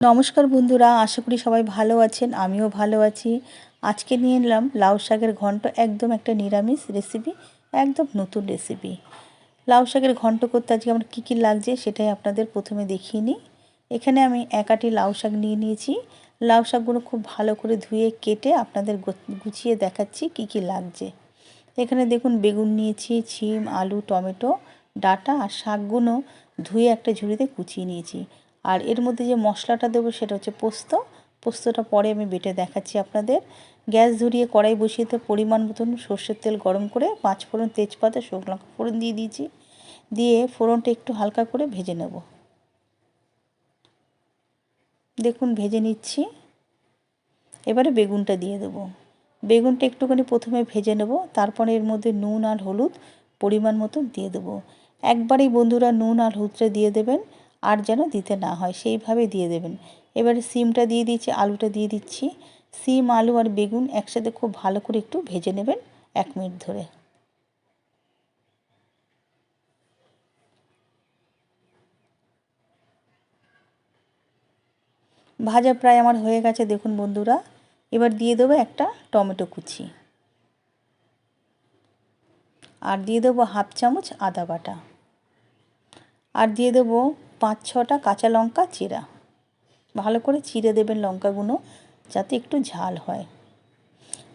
নমস্কার বন্ধুরা, আশা করি সবাই ভালো আছেন, আমিও ভালো আছি। আজকে নিয়ে এলাম লাউ শাকের ঘন্ট, একদম একটা নিরামিষ রেসিপি একদম নতুন রেসিপি লাউ শাকের ঘন্ট করতে আজকে আমার কী কী লাগছে সেটাই আপনাদের প্রথমে দেখিয়ে নিই। এখানে আমি একাটি লাউ শাক নিয়ে নিয়েছি। লাউ শাকগুলো খুব ভালো করে ধুয়ে, কেটে আপনাদের গুছিয়ে দেখাচ্ছি কি কি লাগছে। এখানে দেখুন বেগুন নিয়েছি, ছিম, আলু, টমেটো, ডাটা আর শাকগুলো ধুয়ে একটা ঝুড়িতে কুচিয়ে নিয়েছি। আর এর মধ্যে যে মশলাটা দেবো সেটা হচ্ছে পোস্ত। পোস্তটা পরে আমি বেটে দেখাচ্ছি আপনাদের। গ্যাস ধরিয়ে কড়াই বসিয়ে পরিমাণ মতন সর্ষের তেল গরম করে পাঁচ ফোড়ন তেজপাতা, শুকনো লঙ্কা ফোড়ন দিয়ে দিয়েছি। দিয়ে ফোড়নটা একটু হালকা করে ভেজে নেব। দেখুন, ভেজে নিচ্ছি। এবারে বেগুনটা দিয়ে দেবো। বেগুনটা একটুখানি প্রথমে ভেজে নেব, তারপরে এর মধ্যে নুন আর হলুদ পরিমাণ মতো দিয়ে দেবো। একবারেই বন্ধুরা নুন আর হলুদটা দিয়ে দেবেন। আর যেন দিতে না হয়, সেইভাবে দিয়ে দেবেন। এবারে সিমটা দিয়ে দিচ্ছি আলুটা দিয়ে দিচ্ছি। সিম, আলু আর বেগুন একসাথে খুব ভালো করে একটু ভেজে নেবেন এক মিনিট ধরে। ভাজা প্রায় আমার হয়ে গেছে, দেখুন বন্ধুরা। এবার দিয়ে দেবো একটা টমেটো কুচি। আর দিয়ে দেবো হাফ চামচ আদা বাটা। আর দিয়ে দেবো পাঁচ ছটা কাঁচা লঙ্কা, চিরা। ভালো করে চিড়ে দেবেন লঙ্কাগুলো, যাতে একটু ঝাল হয়।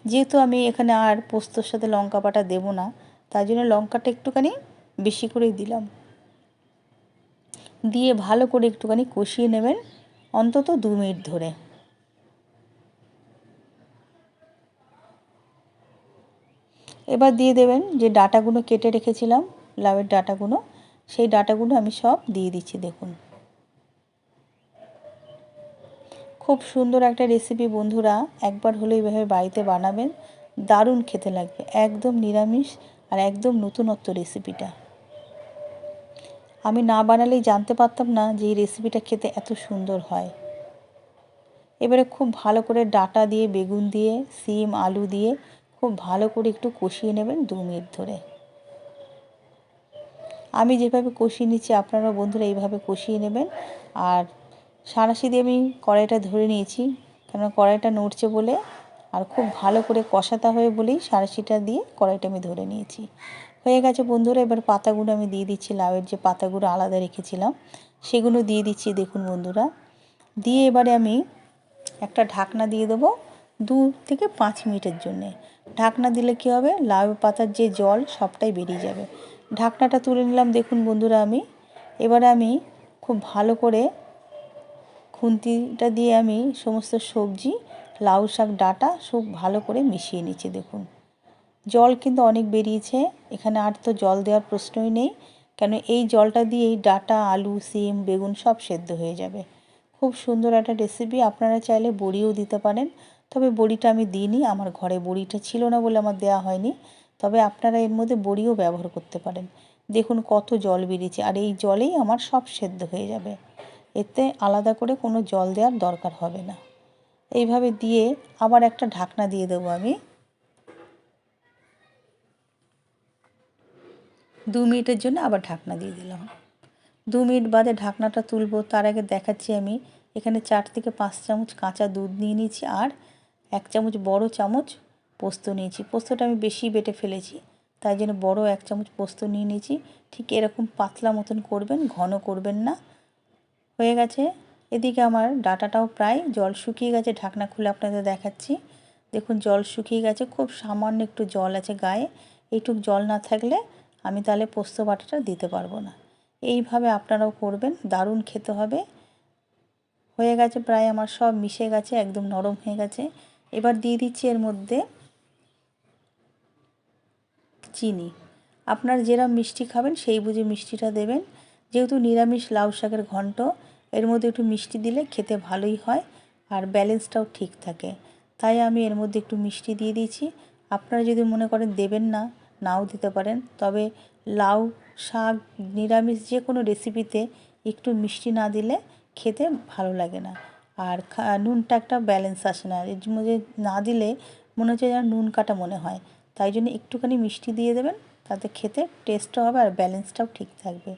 যেহেতু আমি এখানে আর পোস্তর সাথে লঙ্কা বাটা দেবো না তাই জন্য লঙ্কাটা একটুখানি বেশি করেই দিলাম। দিয়ে ভালো করে একটুখানি কষিয়ে নেবেন অন্তত দু মিনিট ধরে। এবার দিয়ে দেবেন যে ডাটাগুলো কেটে রেখেছিলাম, লাউয়ের ডাটাগুলো। সেই ডাটাগুলো আমি সব দিয়ে দিচ্ছি, দেখুন। খুব সুন্দর একটা রেসিপি বন্ধুরা, একবার হলে এইভাবে বাড়িতে বানাবেন, দারুণ খেতে লাগবে, একদম নিরামিষ আর একদম নতুনত্ব রেসিপিটা আমি না বানালেই জানতে পারতাম না যে এই রেসিপিটা খেতে এত সুন্দর হয়। এবারে খুব ভালো করে ডাটা দিয়ে, বেগুন দিয়ে, সিম, আলু দিয়ে খুব ভালো করে একটু কষিয়ে নেবেন দু মিনিট ধরে। আমি যেভাবে কষিয়ে নিচ্ছি আপনারা বন্ধুরা এইভাবে কষিয়ে নেবেন। আর সারাশি দিয়ে আমি কড়াইটা ধরে নিয়েছি কেন কড়াইটা নড়ছে বলে আর খুব ভালো করে কষাতে হবে বলেই সারাশিটা দিয়ে কড়াইটা আমি ধরে নিয়েছি। হয়ে গেছে বন্ধুরা, এবার পাতাগুলো আমি দিয়ে দিচ্ছি, লাউয়ের যে পাতাগুলো আলাদা রেখেছিলাম, সেগুলো দিয়ে দিচ্ছি, দেখুন বন্ধুরা। দিয়ে এবারে আমি একটা ঢাকনা দিয়ে দেবো দু থেকে পাঁচ মিনিটের জন্যে। ঢাকনা দিলে কী হবে, লাউ পাতার যে জল সবটাই বেরিয়ে যাবে। ঢাকনাটা তুলে নিলাম, দেখুন বন্ধুরা আমি। এবারে আমি খুব ভালো করে খুন্তিটা দিয়ে আমি সমস্ত সবজি, লাউ শাক, ডাটা সব ভালো করে মিশিয়ে নিচ্ছি, দেখুন। জল কিন্তু অনেক বেরিয়েছে, এখানে আর তো জল দেওয়ার প্রশ্নই নেই, কেন এই জলটা দিয়েই ডাটা, আলু, সিম, বেগুন সব সেদ্ধ হয়ে যাবে। খুব সুন্দর একটা রেসিপি আপনারা চাইলে বড়িও দিতে পারেন, তবে বড়িটা আমি দিইনি, আমার ঘরে বড়িটা ছিল না বলে আমার দেওয়া হয়নি। তবে আপনারা এর মধ্যে বড়িও ব্যবহার করতে পারেন। দেখুন কত জল বেরিয়েছে, আর এই জলেই আমার সব সেদ্ধ হয়ে যাবে। এতে আলাদা করে কোনো জল দেওয়ার দরকার হবে না। এইভাবে দিয়ে আবার একটা ঢাকনা দিয়ে দেবো আমি। দু মিনিটের জন্য আবার ঢাকনা দিয়ে দিলাম। দু মিনিট বাদে ঢাকনাটা তুলবো, তার আগে দেখাচ্ছি আমি। এখানে চার থেকে পাঁচ চামচ কাঁচা দুধ নিয়ে নিয়েছি, আর এক চামচ বড় চামচ পোস্ত নিয়েছি। পোস্তটা আমি বেশি বেটে ফেলেছি তাই জন্য বড় এক চামচ পোস্ত নিয়ে নিয়েছি। ঠিক এরকম পাতলা মতন করবেন, ঘন করবেন না। হয়ে গেছে। এদিকে আমার ডাটাটাও প্রায় জল শুকিয়ে গেছে, ঢাকনা খুলে আপনাদের দেখাচ্ছি। দেখুন, জল শুকিয়ে গেছে, খুব সামান্য একটু জল আছে গায়ে। এইটুক জল না থাকলে আমি তাহলে পোস্ত বাটাটা দিতে পারব না। এইভাবে আপনারাও করবেন, দারুণ খেতে হবে। হয়ে গেছে প্রায় আমার সব মিশে গেছে, একদম নরম হয়ে গেছে। এবার দিয়ে দিচ্ছি এর মধ্যে চিনি। আপনার যেরকম মিষ্টি খাবেন, সেই বুঝে মিষ্টিটা দেবেন। যেহেতু নিরামিষ লাউ শাকের ঘন্ট, এর মধ্যে একটু মিষ্টি দিলে খেতে ভালোই হয় আর ব্যালেন্সটাও ঠিক থাকে। তাই আমি এর মধ্যে একটু মিষ্টি দিয়ে দিয়েছি। আপনারা যদি মনে করেন দেবেন না, নাও দিতে পারেন। তবে লাউ শাক, নিরামিষ যে কোনো রেসিপিতে একটু মিষ্টি না দিলে খেতে ভালো লাগে না। আর নুনটা একটা ব্যালেন্স আসে না। এর মধ্যে না দিলে মনে হচ্ছে যেন নুন কাটা মনে হয়। তাই জন্য একটুখানি মিষ্টি দিয়ে দেবেন, তাতে খেতে টেস্টও হবে আর ব্যালেন্সটাও ঠিক থাকবে।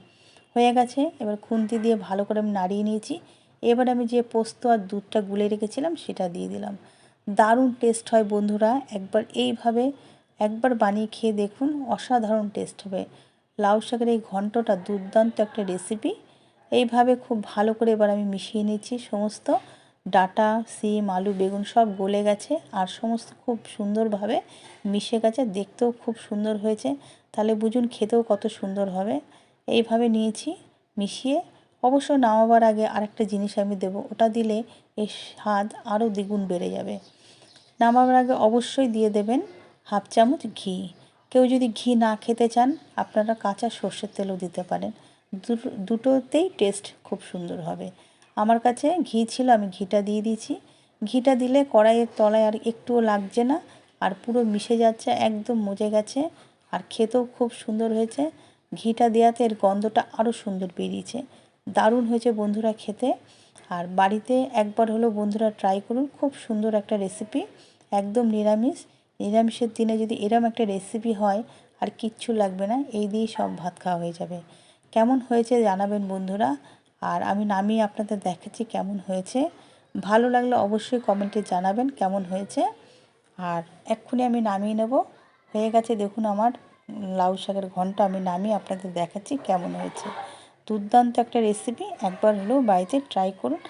হয়ে গেছে, এবার খুন্তি দিয়ে ভালো করে আমি নাড়িয়ে নিয়েছি। এবার আমি যে পোস্ত আর দুধটা গুলে রেখেছিলাম, সেটা দিয়ে দিলাম। দারুণ টেস্ট হয় বন্ধুরা, একবার এইভাবে, একবার বানিয়ে খেয়ে দেখুন, অসাধারণ টেস্ট হবে। লাউ শাকের এই ঘন্টটা দুর্দান্ত একটা রেসিপি এইভাবে খুব ভালো করে এবার আমি মিশিয়ে নিচ্ছি সমস্ত। ডাটা, সিম, আলু, বেগুন সব গলে গেছে আর সমস্ত খুব সুন্দরভাবে মিশে গেছে। দেখতেও খুব সুন্দর হয়েছে। তাহলে বুঝুন খেতেও কত সুন্দর হবে। এইভাবে নিয়েছি মিশিয়ে। অবশ্য নামাবার আগে আরেকটা জিনিস আমি দেবো। ওটা দিলে এর স্বাদ আরও দ্বিগুণ বেড়ে যাবে। নামাবার আগে অবশ্যই দিয়ে দেবেন হাফ চামচ ঘি। কেউ যদি ঘি না খেতে চান, আপনারা কাঁচা সর্ষের তেলও দিতে পারেন। দুটো দুটোতেই টেস্ট খুব সুন্দর হবে। আমার কাছে ঘি ছিল, আমি ঘিটা দিয়ে দিয়েছি। ঘিটা দিলে কড়াইয়ের তলায় আর একটুও লাগছে না, আর পুরো মিশে যাচ্ছে, একদম মজে গেছে। আর খেতেও খুব সুন্দর হয়েছে। ঘিটা দেওয়াতে এর গন্ধটা আরও সুন্দর বেরিয়েছে। দারুণ হয়েছে বন্ধুরা খেতে। আর বাড়িতে একবার হলেও বন্ধুরা ট্রাই করুন, খুব সুন্দর একটা রেসিপি একদম নিরামিষ। নিরামিষের দিনে যদি এরম একটা রেসিপি হয়, আর কিচ্ছু লাগবে না, এই দিয়েই সব ভাত খাওয়া হয়ে যাবে। কেমন হয়েছে জানাবেন বন্ধুরা। আর আমি নামিয়ে আপনাদের দেখাচ্ছি কেমন হয়েছে। ভালো লাগলে অবশ্যই কমেন্টে জানাবেন কেমন হয়েছে। আর এক্ষুনি আমি নামিয়ে নেব। হয়ে গেছে দেখুন আমার লাউ শাকের ঘণ্টা, আমি নামিয়ে আপনাদের দেখাচ্ছি কেমন হয়েছে। দুর্দান্ত একটা রেসিপি একবার হলেও বাড়িতে ট্রাই করুন।